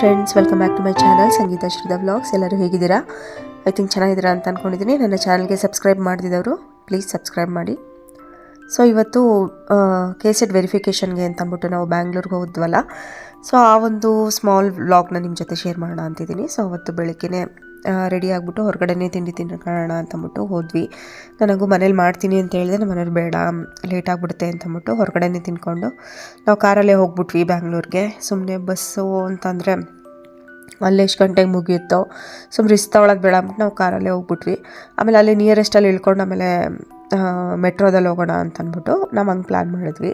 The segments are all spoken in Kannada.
Friends welcome back to my channel Sangeetha Shridha vlogs ಎಲ್ಲರೂ ಹೇಗಿದ್ದೀರಾ? ಐ ಥಿಂಕ್ ಚೆನ್ನಾಗಿದ್ದೀರಾ ಅಂತ ಅಂದ್ಕೊಂಡಿದ್ದೀನಿ ನನ್ನ ಚಾನಲ್ಗೆ ಸಬ್ಸ್ಕ್ರೈಬ್ ಮಾಡಿದವರು ಪ್ಲೀಸ್ ಸಬ್ಸ್ಕ್ರೈಬ್ ಮಾಡಿ. ಸೊ ಇವತ್ತು ಕೆ ಸೆಟ್ ವೆರಿಫಿಕೇಷನ್ಗೆ ಅಂತ ಅಂದ್ಬಿಟ್ಟು ನಾವು ಬ್ಯಾಂಗ್ಳೂರ್ಗೆ ಹೋದ್ವಲ್ಲ ಸೊ ಆ ಒಂದು ಸ್ಮಾಲ್ ವ್ಲಾಗ್ನ ನಿಮ್ಮ ಜೊತೆ ಶೇರ್ ಮಾಡೋಣ ಅಂತಿದ್ದೀನಿ. ಸೊ ಅವತ್ತು ಬೆಳಗ್ಗೆನೇ ರೆಡಿ ಆಗಿಬಿಟ್ಟು ಹೊರಗಡೆನೇ ತಿಂಡಿ ತಿನ್ಕೊಳ್ಳೋಣ ಅಂತ ಅಂತಂದ್ಬಿಟ್ಟು ಹೋದ್ವಿ. ನನಗೂ ಮನೇಲಿ ಮಾಡ್ತೀನಿ ಅಂತ ಹೇಳಿದೆ ನಮ್ಮ ಮನೇಲಿ ಬೇಡ ಲೇಟ್ ಆಗಿಬಿಡುತ್ತೆ ಅಂತಂದ್ಬಿಟ್ಟು ಹೊರಗಡೆನೇ ತಿನ್ಕೊಂಡು ನಾವು ಕಾರಲ್ಲೇ ಹೋಗ್ಬಿಟ್ವಿ ಬ್ಯಾಂಗ್ಳೂರಿಗೆ. ಸುಮ್ಮನೆ ಬಸ್ಸು ಅಂತಂದರೆ ಅಲ್ಲಿ ಎಷ್ಟು ಗಂಟೆಗೆ ಮುಗಿಯುತ್ತೋ ಸುಮ್ಮನೆ ರಿಸ್ಕ್ ಒಳಗೆ ಬೇಡ ಅಂದ್ಬಿಟ್ಟು ನಾವು ಕಾರಲ್ಲೇ ಹೋಗ್ಬಿಟ್ವಿ. ಆಮೇಲೆ ಅಲ್ಲಿ ನಿಯರೆಸ್ಟಲ್ಲಿ ಇಳ್ಕೊಂಡು ಆಮೇಲೆ ಮೆಟ್ರೋದಲ್ಲಿ ಹೋಗೋಣ ಅಂತ ಅಂದ್ಬಿಟ್ಟು ನಾವು ಹಂಗೆ ಪ್ಲ್ಯಾನ್ ಮಾಡಿದ್ವಿ.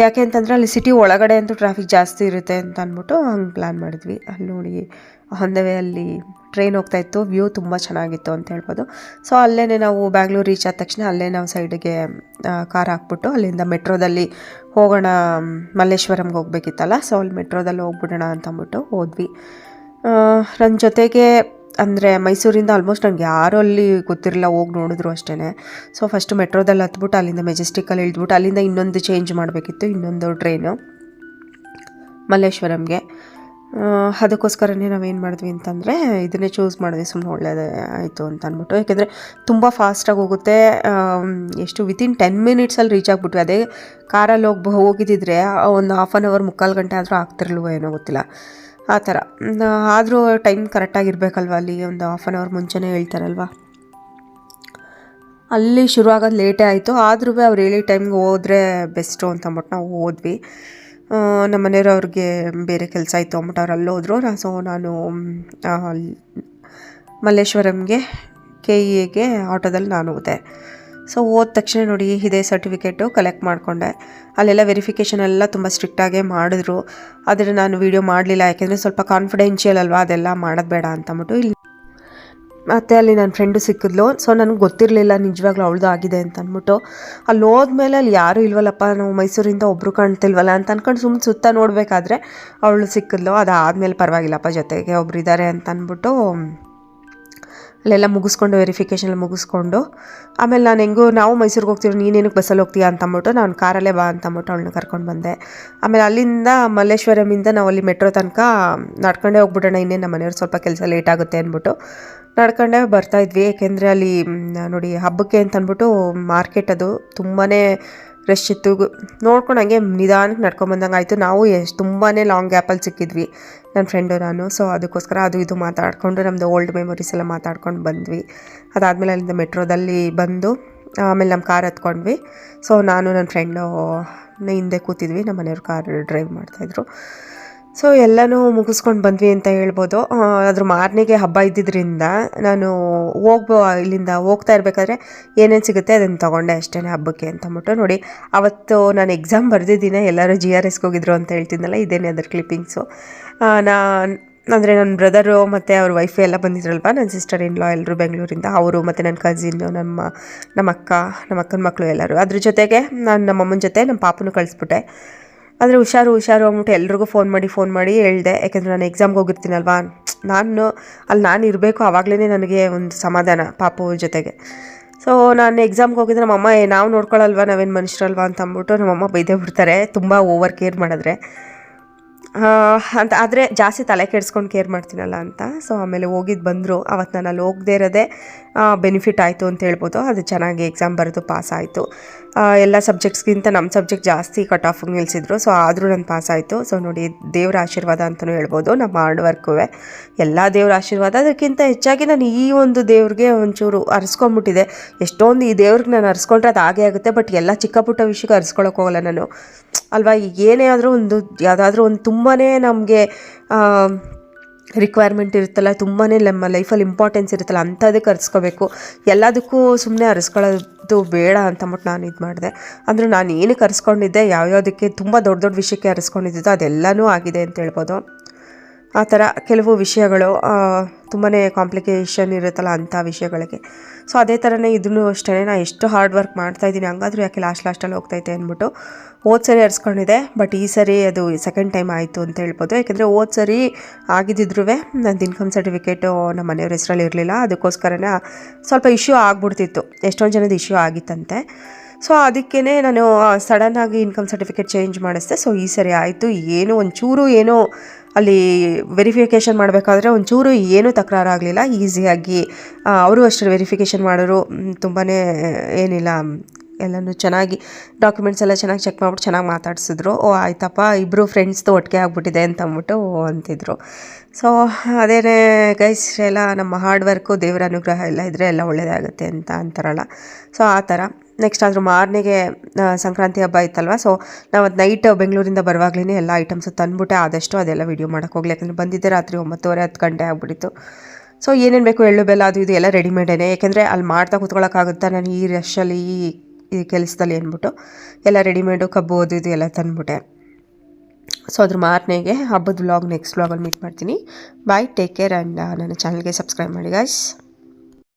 ಯಾಕೆ ಅಂತಂದರೆ ಅಲ್ಲಿ ಸಿಟಿ ಒಳಗಡೆ ಅಂತೂ ಟ್ರಾಫಿಕ್ ಜಾಸ್ತಿ ಇರುತ್ತೆ ಅಂತ ಅಂದ್ಬಿಟ್ಟು ಹಂಗೆ ಪ್ಲ್ಯಾನ್ ಮಾಡಿದ್ವಿ. ಅಲ್ಲಿ ನೋಡಿ, ಹಂದವೇ, ಅಲ್ಲಿ ಟ್ರೈನ್ ಹೋಗ್ತಾ ಇತ್ತು ವ್ಯೂ ತುಂಬ ಚೆನ್ನಾಗಿತ್ತು ಅಂತ ಹೇಳ್ಬೋದು. ಸೊ ಅಲ್ಲೇ ನಾವು ಬ್ಯಾಂಗ್ಳೂರು ರೀಚ್ ಆದ ತಕ್ಷಣ ಅಲ್ಲೇ ನಾವು ಸೈಡಿಗೆ ಕಾರ್ ಹಾಕ್ಬಿಟ್ಟು ಅಲ್ಲಿಂದ ಮೆಟ್ರೋದಲ್ಲಿ ಹೋಗೋಣ, ಮಲ್ಲೇಶ್ವರಂಗೆ ಹೋಗ್ಬೇಕಿತ್ತಲ್ಲ ಸೊ ಅಲ್ಲಿ ಮೆಟ್ರೋದಲ್ಲಿ ಹೋಗ್ಬಿಡೋಣ ಅಂತ ಅಂದ್ಬಿಟ್ಟು ಹೋದ್ವಿ. ನನ್ನ ಜೊತೆಗೆ ಅಂದರೆ ಮೈಸೂರಿಂದ ಆಲ್ಮೋಸ್ಟ್ ನನಗೆ ಯಾರೂ ಅಲ್ಲಿ ಗೊತ್ತಿರಲಿಲ್ಲ ಹೋಗಿ ನೋಡಿದ್ರು ಅಷ್ಟೇ ಸೊ ಫಸ್ಟ್ ಮೆಟ್ರೋದಲ್ಲಿ ಹತ್ಬಿಟ್ಟು ಅಲ್ಲಿಂದ ಮೆಜೆಸ್ಟಿಕಲ್ಲಿ ಇಳಿದ್ಬಿಟ್ಟು ಅಲ್ಲಿಂದ ಇನ್ನೊಂದು ಚೇಂಜ್ ಮಾಡಬೇಕಿತ್ತು, ಇನ್ನೊಂದು ಟ್ರೈನು ಮಲ್ಲೇಶ್ವರಂಗೆ. ಅದಕ್ಕೋಸ್ಕರನೇ ನಾವೇನು ಮಾಡಿದ್ವಿ ಅಂತಂದರೆ, ಇದನ್ನೇ ಚೂಸ್ ಮಾಡಿದ್ವಿ ಸುಮ್ಮನೆ ಒಳ್ಳೆಯದೇ ಆಯಿತು ಅಂತ ಅಂದ್ಬಿಟ್ಟು. ಯಾಕೆಂದರೆ ತುಂಬ ಫಾಸ್ಟಾಗಿ ಹೋಗುತ್ತೆ ಎಷ್ಟು ವಿತಿನ್ ಟೆನ್ ಮಿನಿಟ್ಸಲ್ಲಿ ರೀಚ್ ಆಗಿಬಿಟ್ವಿ. ಅದೇ ಕಾರಲ್ಲಿ ಹೋಗಿ ಹೋಗಿದ್ದಿದ್ರೆ ಒಂದು ಹಾಫ್ ಆನ್ ಅವರ್ ಮುಕ್ಕಾಲು ಗಂಟೆ ಆದರೂ ಆಗ್ತಿರ್ಲಿಲ್ವೋ ಏನೋ ಗೊತ್ತಿಲ್ಲ. ಆ ಥರ. ಆದರೂ ಟೈಮ್ ಕರೆಕ್ಟಾಗಿರ್ಬೇಕಲ್ವ ಅಲ್ಲಿ ಒಂದು ಹಾಫ್ ಆನ್ ಅವರ್ ಮುಂಚೆನೇ ಹೇಳ್ತಾರಲ್ವ? ಅಲ್ಲಿ ಶುರುವಾಗೋದು ಲೇಟೇ ಆಯಿತು. ಆದ್ರೂ ಅವ್ರು ಹೇಳಿ ಟೈಮ್ಗೆ ಹೋದ್ರೆ ಬೆಸ್ಟು ಅಂತ ಅಂದ್ಬಿಟ್ಟು ನಾವು ಹೋದ್ವಿ. ನಮ್ಮ ಮನೆಯವ್ರು ಅವ್ರಿಗೆ ಬೇರೆ ಕೆಲಸ ಇತ್ತು ಅಂದ್ಬಿಟ್ಟು ಅವ್ರು ಅಲ್ಲಿ ಹೋದ್ರು. ಸೊ ನಾನು ಮಲ್ಲೇಶ್ವರಂಗೆ ಕೆ ಎಗೆ ಆಟೋದಲ್ಲಿ ನಾನು ಹೋದೆ. ಸೊ ಹೋದ ತಕ್ಷಣ ನೋಡಿ ಇದೇ ಸರ್ಟಿಫಿಕೇಟು ಕಲೆಕ್ಟ್ ಮಾಡಿಕೊಂಡೆ. ಅಲ್ಲೆಲ್ಲ ವೆರಿಫಿಕೇಷನ್ ಎಲ್ಲ ತುಂಬ ಸ್ಟ್ರಿಕ್ಟಾಗೇ ಮಾಡಿದ್ರು. ಆದರೆ ನಾನು ವೀಡಿಯೋ ಮಾಡಲಿಲ್ಲ, ಯಾಕೆಂದರೆ ಸ್ವಲ್ಪ ಕಾನ್ಫಿಡೆನ್ಷಿಯಲ್ ಅಲ್ವಾ, ಅದೆಲ್ಲ ಮಾಡೋದು ಬೇಡ ಅಂತಂದ್ಬಿಟ್ಟು ಇಲ್ಲಿ ಮತ್ತು ಅಲ್ಲಿ ನನ್ನ ಫ್ರೆಂಡು ಸಿಕ್ಕಿದ್ಲು. ಸೊ ನನಗೆ ಗೊತ್ತಿರಲಿಲ್ಲ ನಿಜವಾಗ್ಲೂ ಅವಳದು ಆಗಿದೆ ಅಂತ ಅಂದ್ಬಿಟ್ಟು. ಅಲ್ಲಿ ಹೋದ್ಮೇಲೆ ಅಲ್ಲಿ ಯಾರೂ ಇಲ್ವಲ್ಲಪ್ಪ, ನಾವು ಮೈಸೂರಿಂದ ಒಬ್ಬರು ಕಾಣ್ತಿಲ್ವಲ್ಲ ಅಂತ ಅಂದ್ಕೊಂಡು ಸುಮ್ಮನೆ ಸುತ್ತ ನೋಡಬೇಕಾದ್ರೆ ಅವಳು ಸಿಕ್ಕಿದ್ಲು. ಅದಾದಮೇಲೆ ಪರವಾಗಿಲ್ಲಪ್ಪ, ಜೊತೆಗೆ ಒಬ್ರು ಇದ್ದಾರೆ ಅಂತ ಅಂದ್ಬಿಟ್ಟು ಅಲ್ಲೆಲ್ಲ ಮುಗಿಸ್ಕೊಂಡು ವೆರಿಫಿಕೇಷನ್ ಮುಗಿಸ್ಕೊಂಡು, ಆಮೇಲೆ ನಾನು ಹೆಂಗೋ, ನಾವು ಮೈಸೂರಿಗೆ ಹೋಗ್ತೀವಿ ನೀನೇನಕ್ಕೆ ಬಸ್ಸಲ್ಲಿ ಹೋಗ್ತೀಯಾ? ಅಂತ ಅಂದ್ಬಿಟ್ಟು ನಾನು ಕಾರಲ್ಲೇ ಬಾ ಅಂತ ಅಂದ್ಬಿಟ್ಟು ಅವಳನ್ನ ಕರ್ಕೊಂಡು ಬಂದೆ. ಆಮೇಲೆ ಅಲ್ಲಿಂದ ಮಲ್ಲೇಶ್ವರಮಿಂದ ನಾವು ಅಲ್ಲಿ ಮೆಟ್ರೋ ತನಕ ನಡ್ಕೊಂಡೇ ಹೋಗ್ಬಿಡೋಣ ಇನ್ನೇ ನಮ್ಮ ಮನೆಯವ್ರು ಸ್ವಲ್ಪ ಕೆಲಸ ಲೇಟ್ ಆಗುತ್ತೆ ಅಂದ್ಬಿಟ್ಟು ನಡ್ಕೊಂಡೇ ಬರ್ತಾಯಿದ್ವಿ ಏಕೆಂದರೆ ಅಲ್ಲಿ ನೋಡಿ ಹಬ್ಬಕ್ಕೆ ಅಂತ ಅಂದ್ಬಿಟ್ಟು ಮಾರ್ಕೆಟ್ ಅದು ತುಂಬಾ ರಶ್ ಇತ್ತು. ನೋಡ್ಕೊಂಡು ಹಂಗೆ ನಿಧಾನಕ್ಕೆ ನಡ್ಕೊಂಬಂದಂಗೆ ಆಯಿತು ನಾವು ಎಷ್ಟು ತುಂಬಾ ಲಾಂಗ್ ಗ್ಯಾಪಲ್ಲಿ ಸಿಕ್ಕಿದ್ವಿ ನನ್ನ ಫ್ರೆಂಡು ನಾನು. ಸೊ ಅದಕ್ಕೋಸ್ಕರ ಅದು ಇದು ಮಾತಾಡಿಕೊಂಡು ನಮ್ಮದು ಓಲ್ಡ್ ಮೆಮೊರೀಸ್ ಎಲ್ಲ ಮಾತಾಡ್ಕೊಂಡು ಬಂದ್ವಿ. ಅದಾದಮೇಲೆ ಅಲ್ಲಿಂದ ಮೆಟ್ರೋದಲ್ಲಿ ಬಂದು, ಆಮೇಲೆ ನಮ್ಮ ಕಾರ್ ಹತ್ಕೊಂಡ್ವಿ. ಸೊ ನಾನು ನನ್ನ ಫ್ರೆಂಡು ಹಿಂದೆ ಕೂತಿದ್ವಿ. ನಮ್ಮ ಮನೆಯವ್ರು ಕಾರ್ ಡ್ರೈವ್ ಮಾಡ್ತಾಯಿದ್ರು ಸೊ ಎಲ್ಲನೂ ಮುಗಿಸ್ಕೊಂಡು ಬಂದ್ವಿ ಅಂತ ಹೇಳ್ಬೋದು. ಅದ್ರ ಮಾರನೆಗೆ ಹಬ್ಬ ಇದ್ದಿದ್ದರಿಂದ ನಾನು ಹೋಗ್ಬೋ, ಇಲ್ಲಿಂದ ಹೋಗ್ತಾ ಇರಬೇಕಾದ್ರೆ ಏನೇನು ಸಿಗುತ್ತೆ ಅದನ್ನು ತೊಗೊಂಡೆ ಅಷ್ಟೇ ಹಬ್ಬಕ್ಕೆ ಅಂತ ಅಂದ್ಬಿಟ್ಟು ನೋಡಿ. ಅವತ್ತು ನಾನು ಎಕ್ಸಾಮ್ ಬರೆದಿದ್ದೀನಿ, ಎಲ್ಲರೂ ಜಿ ಆರ್ ಎಸ್ಗೆ ಹೋಗಿದ್ರು ಅಂತ ಹೇಳ್ತಿದ್ನಲ್ಲ, ಇದೇನೇ ಅದ್ರ ಕ್ಲಿಪ್ಪಿಂಗ್ಸು ನಾನು ಅಂದರೆ ನನ್ನ ಬ್ರದರು ಮತ್ತು ಅವ್ರ ವೈಫ್ ಎಲ್ಲ ಬಂದಿದ್ರಲ್ವ ನನ್ನ ಸಿಸ್ಟರ್ ಇನ್ ಲಾ ಎಲ್ಲರೂ ಬೆಂಗಳೂರಿಂದ, ಅವರು ಮತ್ತು ನನ್ನ ಕಸಿನ್ನು ನಮ್ಮ ನಮ್ಮ ಅಕ್ಕ ನಮ್ಮ ಅಕ್ಕನ ಮಕ್ಕಳು ಎಲ್ಲರೂ. ಅದ್ರ ಜೊತೆಗೆ ನಾನು ನಮ್ಮ ಅಮ್ಮನ ಜೊತೆ ನಮ್ಮ ಪಾಪನೂ ಕಳಿಸ್ಬಿಟ್ಟೆ. ಆದರೆ ಹುಷಾರು ಹುಷಾರು ಅಂದ್ಬಿಟ್ಟು ಎಲ್ರಿಗೂ ಫೋನ್ ಮಾಡಿ ಫೋನ್ ಮಾಡಿ ಹೇಳಿದೆ. ಯಾಕೆಂದರೆ ನಾನು ಎಕ್ಸಾಮ್ಗೆ ಹೋಗಿರ್ತೀನಲ್ವಾ? ನಾನು ಅಲ್ಲಿ ನಾನು ಇರಬೇಕು ಆವಾಗಲೇ ನನಗೆ ಒಂದು ಸಮಾಧಾನ ಪಾಪು ಜೊತೆಗೆ. ಸೊ ನಾನು ಎಕ್ಸಾಮ್ಗೆ ಹೋಗಿದ್ರೆ ನಮ್ಮಮ್ಮ "ಏ, ನಾವು ನೋಡ್ಕೊಳ್ಳಲ್ವಾ ನಾವೇನು ಮನುಷ್ಯರಲ್ವಾ? ಅಂತ ಅಂದ್ಬಿಟ್ಟು ನಮ್ಮಮ್ಮ ಬೈದೇ ಬಿಡ್ತಾರೆ. ತುಂಬ ಓವರ್ ಕೇರ್ ಮಾಡಿದ್ರೆ. ಅಂತ ಆದರೆ ಜಾಸ್ತಿ ತಲೆ ಕೆಡ್ಸ್ಕೊಂಡು ಕೇರ್ ಮಾಡ್ತೀನಲ್ಲ ಅಂತ. ಸೊ ಆಮೇಲೆ ಹೋಗಿದ್ದು ಬಂದರು. ಅವತ್ತು ನಾನು ಅಲ್ಲಿ ಹೋಗದೇ ಇರೋದೇ ಬೆನಿಫಿಟ್ ಆಯಿತು ಅಂತ ಹೇಳ್ಬೋದು. ಅದು ಚೆನ್ನಾಗಿ ಎಕ್ಸಾಮ್ ಬರೆದು ಪಾಸ್ ಆಯಿತು. ಎಲ್ಲ ಸಬ್ಜೆಕ್ಟ್ಸ್ಗಿಂತ ನಮ್ಮ ಸಬ್ಜೆಕ್ಟ್ ಜಾಸ್ತಿ ಕಟ್ ಆಫ್ ನಿಲ್ಲಿಸಿದ್ರು ಸೊ ಆದರೂ ನಾನು ಪಾಸ್ ಆಯಿತು. ಸೊ ನೋಡಿ, ದೇವರ ಆಶೀರ್ವಾದ ಅಂತಲೂ ಹೇಳ್ಬೋದು. ನಮ್ಮ ಹಾರ್ಡ್ ವರ್ಕುವೆ ಎಲ್ಲ ದೇವರ ಆಶೀರ್ವಾದ. ಅದಕ್ಕಿಂತ ಹೆಚ್ಚಾಗಿ ನಾನು ಈ ಒಂದು ದೇವ್ರಿಗೆ ಒಂಚೂರು ಅರ್ಸ್ಕೊಂಬಿಟ್ಟಿದೆ. ಎಷ್ಟೊಂದು ಈ ದೇವ್ರಿಗೆ ನಾನು ಅರ್ಸ್ಕೊಂಡ್ರೆ ಅದು ಹಾಗೆ ಆಗುತ್ತೆ. ಬಟ್ ಎಲ್ಲ ಚಿಕ್ಕ ಪುಟ್ಟ ವಿಷಯಕ್ಕೆ ಅರ್ಸ್ಕೊಳಕ್ಕೆ ಹೋಗಲ್ಲ ನಾನು. ಅಲ್ವಾ? ಈಗ ಏನೇ ಆದರೂ ಒಂದು, ಯಾವುದಾದ್ರೂ ಒಂದು ತುಂಬಾ ನಮಗೆ ರಿಕ್ವೈರ್ಮೆಂಟ್ ಇರುತ್ತಲ್ಲ ತುಂಬಾ ನಮ್ಮ ಲೈಫಲ್ಲಿ ಇಂಪಾರ್ಟೆನ್ಸ್ ಇರುತ್ತಲ್ಲ ಅಂಥದಕ್ಕೆ ಅರ್ಸ್ಕೋಬೇಕು ಎಲ್ಲದಕ್ಕೂ ಸುಮ್ಮನೆ ಅರ್ಸ್ಕೊಳ್ಳೋದು ಬೇಡ ಅಂತ ನಾನು ಇದು ಮಾಡಿದೆ. ಅಂದರೆ ನಾನು ಏನಕ್ಕೆ ಅರ್ಸ್ಕೊಂಡಿದ್ದೆ ಯಾವ್ಯಾವುದಕ್ಕೆ ತುಂಬ ದೊಡ್ಡ ದೊಡ್ಡ ವಿಷಯಕ್ಕೆ ಅರ್ಸ್ಕೊಂಡಿದ್ದಿದ್ದೋ ಅದೆಲ್ಲನೂ ಆಗಿದೆ ಅಂತ ಹೇಳ್ಬೋದು. ಆ ಥರ ಕೆಲವು ವಿಷಯಗಳು ತುಂಬಾ ಕಾಂಪ್ಲಿಕೇಶನ್ ಇರುತ್ತಲ್ಲ ಅಂಥ ವಿಷಯಗಳಿಗೆ. ಸೊ ಅದೇ ಥರನೇ ಇದನ್ನು ಅಷ್ಟೇ ನಾನು ಎಷ್ಟು ಹಾರ್ಡ್ ವರ್ಕ್ ಮಾಡ್ತಾಯಿದ್ದೀನಿ ಹಂಗಾದ್ರೂ ಯಾಕೆ ಲಾಸ್ಟ್ ಲಾಸ್ಟಲ್ಲಿ ಹೋಗ್ತೈತೆ ಅಂದ್ಬಿಟ್ಟು ಹೋದ ಸರಿ ಹರಿಸ್ಕೊಂಡಿದೆ ಬಟ್ ಈ ಸರಿ ಅದು ಸೆಕೆಂಡ್ ಟೈಮ್ ಆಯಿತು ಅಂತ ಹೇಳ್ಬೋದು. ಯಾಕೆಂದರೆ ಹೋದ ಸರಿ ಆಗಿದ್ದಿದ್ರೂ ನಂದು ಇನ್ಕಮ್ ಸರ್ಟಿಫಿಕೇಟು ನಮ್ಮ ಮನೆಯವ್ರ ಹೆಸರಲ್ಲಿ ಇರಲಿಲ್ಲ. ಅದಕ್ಕೋಸ್ಕರನೇ ಸ್ವಲ್ಪ ಇಶ್ಯೂ ಆಗ್ಬಿಡ್ತಿತ್ತು. ಎಷ್ಟೊಂದು ಜನದ ಇಶ್ಯೂ ಆಗಿತ್ತಂತೆ. ಸೊ ಅದಕ್ಕೇ ನಾನು ಸಡನ್ನಾಗಿ ಇನ್ಕಮ್ ಸರ್ಟಿಫಿಕೇಟ್ ಚೇಂಜ್ ಮಾಡಿಸ್ದೆ. ಸೊ ಈ ಸರಿ ಆಯಿತು. ಏನೋ ಒಂಚೂರು ಏನೋ ಅಲ್ಲಿ ವೆರಿಫಿಕೇಷನ್ ಮಾಡಬೇಕಾದ್ರೆ ಒಂಚೂರು ಏನೂ ತಕರಾರಾಗಲಿಲ್ಲ. ಈಸಿಯಾಗಿ ಅವರು ಅಷ್ಟೇ ವೆರಿಫಿಕೇಷನ್ ಮಾಡೋರು. ತುಂಬಾ ಏನಿಲ್ಲ. ಎಲ್ಲನೂ ಚೆನ್ನಾಗಿ ಡಾಕ್ಯುಮೆಂಟ್ಸ್ ಎಲ್ಲ ಚೆನ್ನಾಗಿ ಚೆಕ್ ಮಾಡ್ಬಿಟ್ಟು ಚೆನ್ನಾಗಿ ಮಾತಾಡ್ಸಿದ್ರು. ಓ, ಆಯ್ತಪ್ಪ ಇಬ್ಬರು ಫ್ರೆಂಡ್ಸ್ದು ಒಟ್ಟಿಗೆ ಆಗ್ಬಿಟ್ಟಿದೆ ಅಂತ ಅಂದ್ಬಿಟ್ಟು ಅಂತಿದ್ರು. ಸೊ ಅದೇ ಗೈಸ್ ಎಲ್ಲ ನಮ್ಮ ಹಾರ್ಡ್ ವರ್ಕು ದೇವರ ಅನುಗ್ರಹ ಎಲ್ಲ ಇದ್ದರೆ ಎಲ್ಲ ಒಳ್ಳೆಯದಾಗುತ್ತೆ ಅಂತ ಅಂತಾರಲ್ಲ. ಸೊ ಆ ಥರ. ನೆಕ್ಸ್ಟ್ ಅದ್ರ ಮಾರನೆಗೆ ಸಂಕ್ರಾಂತಿ ಹಬ್ಬ ಇತ್ತಲ್ವ? ಸೊ ನಾವು ಅದು ನೈಟ್ ಬೆಂಗಳೂರಿಂದ ಬರುವಾಗಲೇ ಎಲ್ಲ ಐಟಮ್ಸು ತಂದುಬಿಟ್ಟೆ, ಆದಷ್ಟು ಅದೆಲ್ಲ ವೀಡಿಯೋ ಮಾಡೋಕ್ಕೆ ಹೋಗ್ಲಿ. ಯಾಕಂದರೆ ಬಂದಿದ್ದೆ ರಾತ್ರಿ ಒಂಬತ್ತುವರೆ, ಹತ್ತು ಗಂಟೆ ಆಗ್ಬಿಟ್ಟಿತ್ತು. ಸೊ ಏನೇನು ಬೇಕು ಎಳ್ಳು, ಬೆಲ್ಲ ಅದು ಇದು ಎಲ್ಲ ರೆಡಿಮೇಡೇನೆ ಯಾಕೆಂದರೆ ಅಲ್ಲಿ ಮಾಡ್ತಾ ಕೂತ್ಕೊಳ್ಳೋಕ್ಕಾಗುತ್ತಾ ನಾನು ಈ ರಶಲ್ಲಿ ಈ ಈ ಕೆಲಸದಲ್ಲಿ ಅಂದ್ಬಿಟ್ಟು ಎಲ್ಲ ರೆಡಿಮೇಡು ಕಬ್ಬು ಅದು ಇದು ಎಲ್ಲ ತಂದುಬಿಟ್ಟೆ. ಸೊ ಅದ್ರ ಮಾರನೆಗೆ ಹಬ್ಬದ ವ್ಲಾಗ್ ನೆಕ್ಸ್ಟ್ ವ್ಲಾಗಲ್ಲಿ ಮೀಟ್ ಮಾಡ್ತೀನಿ. ಬಾಯ್ ಟೇಕ್ ಕೇರ್ ಆ್ಯಂಡ್ ನನ್ನ ಚಾನಲ್ಗೆ ಸಬ್ಸ್ಕ್ರೈಬ್ ಮಾಡಿ ಗಾಯ್ಸ್